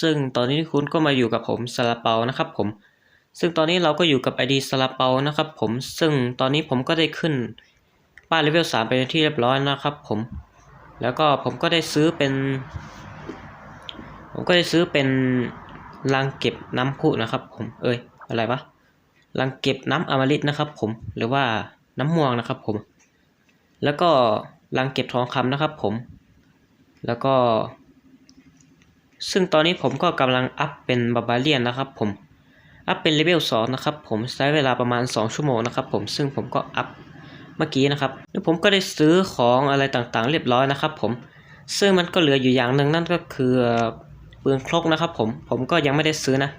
ซึ่งตอนนี้คุณก็มาอยู่กับผมซาลาเปานะครับผม ซึ่งตอนนี้เราก็อยู่กับ ID ซาลาเปานะครับผม ซึ่งตอนนี้ผมก็ได้ขึ้นบ้านเลเวล3ไปนที่เรียบร้อยนะครับผม แล้วก็ผมก็ได้ซื้อเป็น ผมก็ได้ซื้อเป็นรังเก็บน้ำพุนะครับผม เอ้ย อะไรวะรังเก็บน้ำอมฤตนะครับผม หรือว่าน้ำม่วงนะครับผม แล้วก็รังเก็บทองคำนะครับผม แล้วก็ ซึ่งตอนนี้ผมก็กำลังอัพเป็นบาบาเลียนนะครับผม อัพเป็นเลเวล2นะครับผมใช้เวลาประมาณ 2 ชั่วโมงนะครับผมซึ่งผมก็อัพเมื่อกี้นะครับแล้วผมก็ได้ซื้อของอะไรต่างๆ เรียบร้อยนะครับผม ซึ่งมันก็เหลืออยู่อย่างหนึ่งนั่นก็คือปืนครกนะครับผม ผมก็ยังไม่ได้ซื้อนะ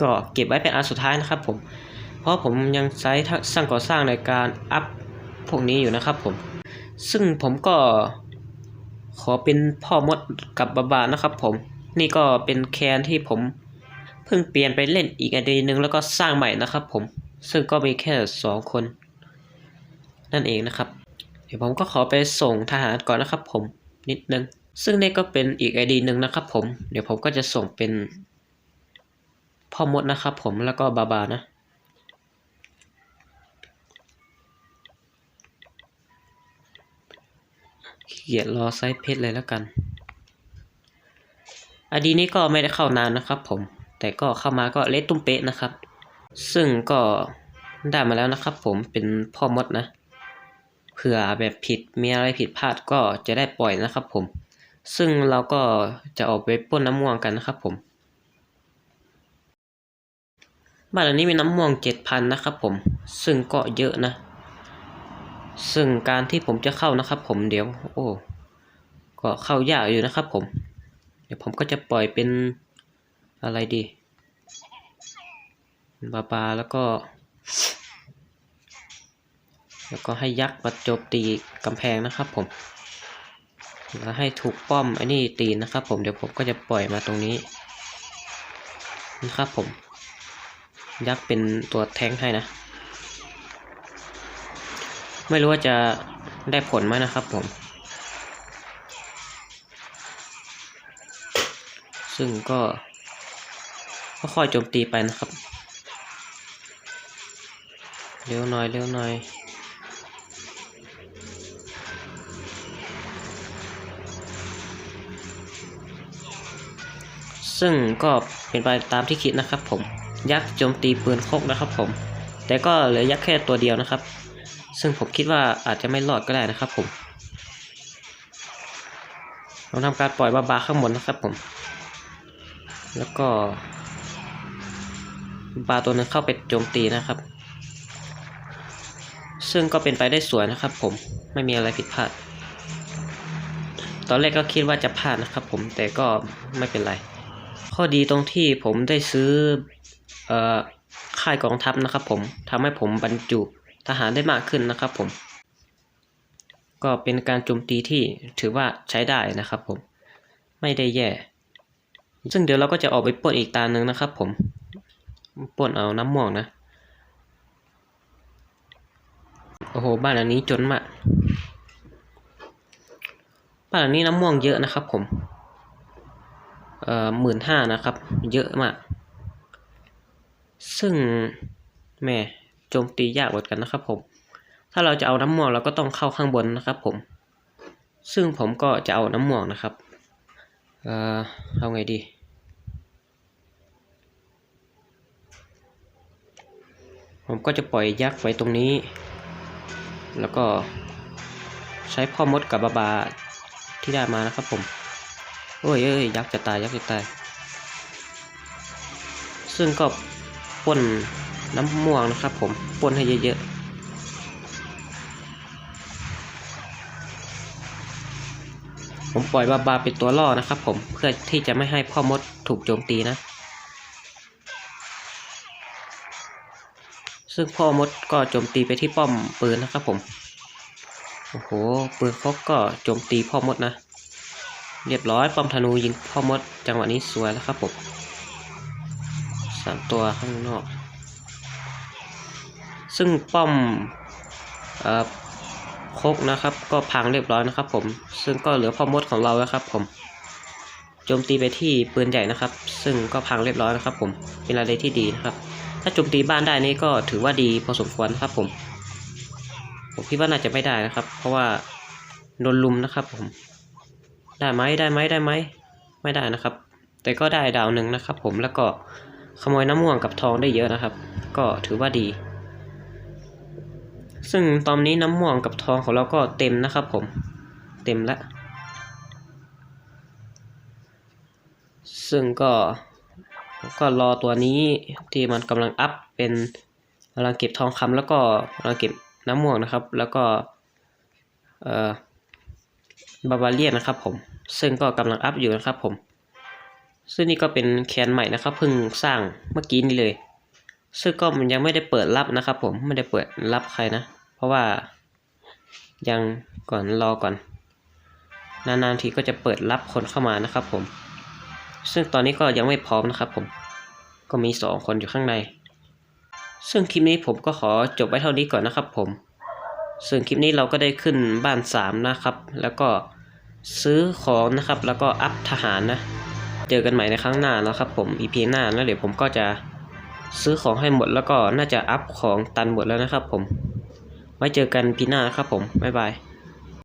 ก็เก็บไว้เป็นอันสุดท้ายนะครับผม เพราะผมยังใช้สร้างก่อสร้างในการอัพพวกนี้อยู่นะครับผม ซึ่งผมก็ ขอเป็นพ่อมดกับบาบานะครับผม นี่ก็เป็นแคนที่ผมเพิ่งเปลี่ยนไปเล่นอีกอดีหนึ่งแล้วก็สร้างใหม่นะครับผม ซึ่งก็มีแค่สองคน นั่นเองนะครับ เดี๋ยวผมก็ขอไปส่งทหารก่อนนะครับผมนิดนึง ซึ่งนี่ก็เป็นอีกไอดีหนึ่งนะครับผม เดี๋ยวผมก็จะส่งเป็นพ่อมดนะครับผมแล้วก็บาบานะ ขี้เกียจรอไซส์เพชรเลยแล้วกันอดีนี้ก็ไม่ได้เข้านานนะครับผม แต่ก็เข้ามาก็เละตุ้มเป๊ะนะครับ ซึ่งก็ได้มาแล้วนะครับผมเป็นพ่อมดนะ เผื่อแบบผิดมีอะไรผิดพลาดก็จะได้ปล่อยนะครับผม ซึ่งเราก็จะออกไปปล้นน้ำม่วงกันนะครับผมบ้านหลังนี้มีน้ำม่วงเจ็ดพันนะครับผม ซึ่งก็เยอะนะ ซึ่งการที่ผมจะเข้านะครับ ผมเดี๋ยว โอ้ก็เข้ายากอยู่นะครับ ผม เดี๋ยวผมก็จะปล่อยเป็นอะไรดีบาบาแล้วก็ แล้วก็ให้ยักษ์มาโจมตีกำแพงนะครับ ผมแล้วให้ถูกป้อมไอ้นี่ตีนะครับ ผมเดี๋ยวผมก็จะปล่อยมาตรงนี้นะครับผม ยักษ์เป็นตัวแทงให้นะ ไม่รู้ว่าจะได้ผลไหมนะครับผม ซึ่งก็ค่อยๆโจมตีไปนะครับ เร็วหน่อยเร็วหน่อยซึ่งก็เป็นไปตามที่คิดนะครับผม ยักษ์โจมตีปืนโคกนะครับผม แต่ก็เหลือยักษ์แค่ตัวเดียวนะครับ ซึ่งผมคิดว่าอาจจะไม่รอดก็ได้นะครับผมเราทำการปล่อยบาบาข้างบนนะครับผม แล้วก็บาตัวนึงเข้าไปโจมตีนะครับ ซึ่งก็เป็นไปได้สวยนะครับผมไม่มีอะไรผิดพลาด ตอนแรกก็คิดว่าจะพลาดนะครับผมแต่ก็ไม่เป็นไร ข้อดีตรงที่ผมได้ซื้อออค่ายกองทัพนะครับผมทำให้ผมบรรจุ ทหารได้มากขึ้นนะครับผม ก็เป็นการโจมตีที่ถือว่าใช้ได้นะครับผม ไม่ได้แย่ ซึ่งเดี๋ยวเราก็จะออกไปปล้นอีกตาหนึ่งนะครับผมปล้นเอาน้ำม่วงนะ โอ้โห บ้านหลังนี้จนมาก บ้านหลังนี้น้ำม่วงเยอะนะครับผม เอ่อหมื่นห้านะครับ เยอะมาก ซึ่งแม่ โจมตียากเหมือนกันนะครับผม ถ้าเราจะเอาน้ำหมวงเราก็ต้องเข้าข้างบนนะครับผม ซึ่งผมก็จะเอาน้ำหมวงนะครับ เอ่อเอาไงดี ผมก็จะปล่อยยักษ์ไว้ตรงนี้ แล้วก็ใช้พ่อมดกับบาบาที่ได้มานะครับผม โอ้ยเอ้ยยักษ์จะตายยักษ์จะตาย ซึ่งก็ปล้น น้ำม่วงนะครับผมปนให้เยอะๆ ผมปล่อยบาบาเป็นตัวล่อนะครับผมเพื่อที่จะไม่ให้พ่อมดถูกโจมตีนะ ซึ่งพ่อมดก็โจมตีไปที่ป้อมปืนนะครับผม โอ้โหปืนเขาก็โจมตีพ่อมดนะเรียบร้อยป้อมธนูยิงพ่อมดจังหวะนี้สวยแล้วครับผมสามตัวข้างนอก ซึ่งป้อมอ่อคกนะครับ ก็พังเรียบร้อยนะครับ ผม ซึ่งก็เหลือพ่อมดของเราแล้วครับ ผมโจโจมตีไปที่ปืนใหญ่นะครับ ซึ่งก็พังเรียบร้อยนะครับ ผมเป็นอะไรที่ดีนะครับ ถ้าโจมตีบ้านได้นี่ก็ถือว่าดีพอสมควรครับผม ผมคิดว่าน่าจะไม่ได้นะครับ เพราะว่าโดนลุมนะครับ ผม ได้ไหมได้ไหมได้ไหมไม่ได้นะครับ แต่ก็ได้ดาวหนึ่งนะครับ ผมแล้วก็ขโมยน้ำม่วงกับทองได้เยอะนะครับ ก็ถือว่าดี ซึ่งตอนนี้น้ำม่วงกับทองของเราก็เต็มนะครับผม เต็มล้วซึ่งก็ก็รอตัวนี้ที่มันกำลังอัพเป็นกำลังเก็บทองคำแล้วก็กำลังเก็บน้ำม่วงนะครับ แล้วก็เอ่อบาบาเลียนนะครับผม ซึ่งก็กำลังอัพอยู่นะครับผม ซึ่งนี่ก็เป็นแคนใหม่นะครับเพิ่งสร้างเมื่อกี้นี้เลย ซึ่งก็มันยังไม่ได้เปิดรับนะครับ ผมไม่ได้เปิดรับใครนะ เพราะว่ายังก่อนรอก่อน นานๆทีก็จะเปิดรับคนเข้ามานะครับ ผม ซึ่งตอนนี้ก็ยังไม่พร้อมนะครับ ผม ก็มีสองคนอยู่ข้างใน ซึ่งคลิปนี้ผมก็ขอจบไว้เท่านี้ก่อนนะครับ ผม ซึ่งคลิปนี้เราก็ได้ขึ้นบ้านสามนะครับ แล้วก็ซื้อของนะครับ แล้วก็อัพทหารนะ เจอกันใหม่ในครั้งหน้านะครับ ผม EP หน้าแล้วเดี๋ยวผมก็จะ ซื้อของให้หมดแล้วก็น่าจะอัพของตันหมดแล้วนะครับผม ไว้เจอกันพีหน้านะครับผม บ๊ายบาย